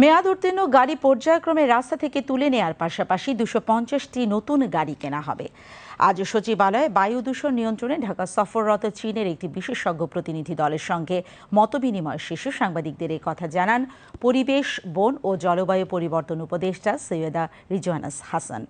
মেয়াদ উত্তীর্ণ গাড়ি পর্যায়ক্রমে রাস্তা থেকে তুলে নেয়ার পাশাপাশি দুশো পঞ্চাশটি নতুন গাড়ি কেনা হবে। আজ সচিবালয়ে বায়ু দূষণ নিয়ন্ত্রণে ঢাকা সফররত চীনের একটি বিশেষজ্ঞ প্রতিনিধি দলের সঙ্গে মতবিনিময় শেষে সাংবাদিকদের এই কথা জানান পরিবেশ, বন ও জলবায়ু পরিবর্তন উপদেষ্টা সৈয়দা রিজওয়ানাস হাসান।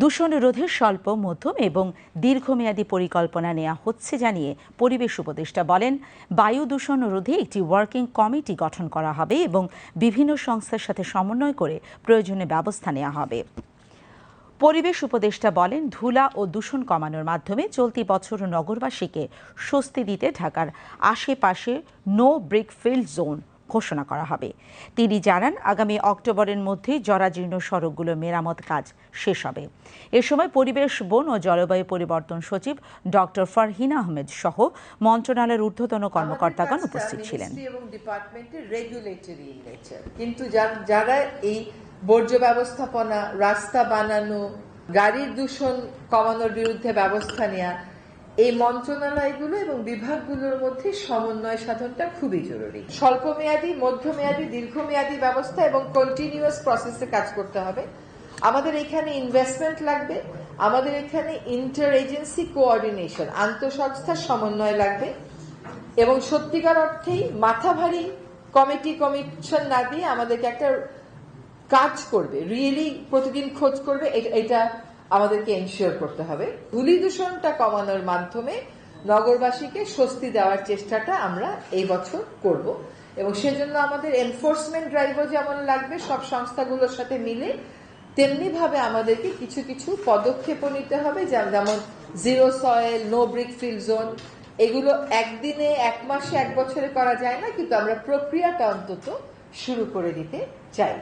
দূষণ রোধের স্বল্প, মধ্যম এবং দীর্ঘমেয়াদী পরিকল্পনা নেওয়া হচ্ছে জানিয়ে পরিবেশ উপদেষ্টা বলেন, বায়ু দূষণ রোধে একটি ওয়ার্কিং কমিটি গঠন করা হবে এবং বিভিন্ন সংস্থার সাথে সমন্বয় করে প্রয়োজনীয় ব্যবস্থা নেওয়া হবে। পরিবেশ উপদেষ্টা বলেন, ধুলা ও দূষণ কমানোর মাধ্যমে চলতি বছর নগরবাসীকে স্বস্তি দিতে ঢাকার আশেপাশে নো ব্রিক ফিল্ড জোন ঘোষণা করা হবে। তিনি জানান আগামী অক্টোবরের মধ্যে জরাজীর্ণ সড়কগুলো মেরামত কাজ শেষ হবে। এ সময় পরিবেশ বন ও জলবায়ু পরিবর্তন সচিব ডক্টর ফারহিনা আহমেদ সহ মন্ত্রণালয়ের ঊর্ধ্বতন কর্মকর্তাগণ উপস্থিত ছিলেন। কিন্তু যারা এই বর্জ্য ব্যবস্থাপনা রাস্তা বানানো গাড়ির দূষণ কমানোর বিরুদ্ধে ব্যবস্থা নেওয়া এই মন্ত্রণালয়গুলো এবং বিভাগগুলোর মধ্যে সমন্বয় সাধনটা খুবই জরুরি। স্বল্পমেয়াদী, মধ্যমেয়াদী, দীর্ঘমেয়াদী ব্যবস্থা এবং কন্টিনিউয়াস প্রসেসে কাজ করতে হবে। আমাদের এখানে ইনভেস্টমেন্ট লাগবে, আমাদের এখানে ইন্টার এজেন্সি কোঅর্ডিনেশন আন্তঃসংস্থার সমন্বয় লাগবে এবং সত্যিকার অর্থেই মাথা ভারী কমিটি কমিশন না দিয়ে আমাদেরকে একটা কাজ করবে রিয়েলি প্রতিদিন খোঁজ করবে, এটা আমাদেরকে এনশিওর করতে হবে। ধূলি দূষণটা কমানোর মাধ্যমে নগরবাসীকে স্বস্তি দেওয়ার চেষ্টাটা আমরা এই বছর করব। এবং সেজন্য আমাদের এনফোর্সমেন্ট ড্রাইভও যেমন লাগবে, সব সংস্থাগুলোর সাথে মিলে তেমনি ভাবে আমাদেরকে কিছু কিছু পদক্ষেপও নিতে হবে, যেম- যেমন zero soil no brick fill zone এগুলো একদিনে, এক মাসে, এক বছরে করা যায় না, কিন্তু আমরা প্রক্রিয়াটা অন্তত শুরু করে দিতে চাই।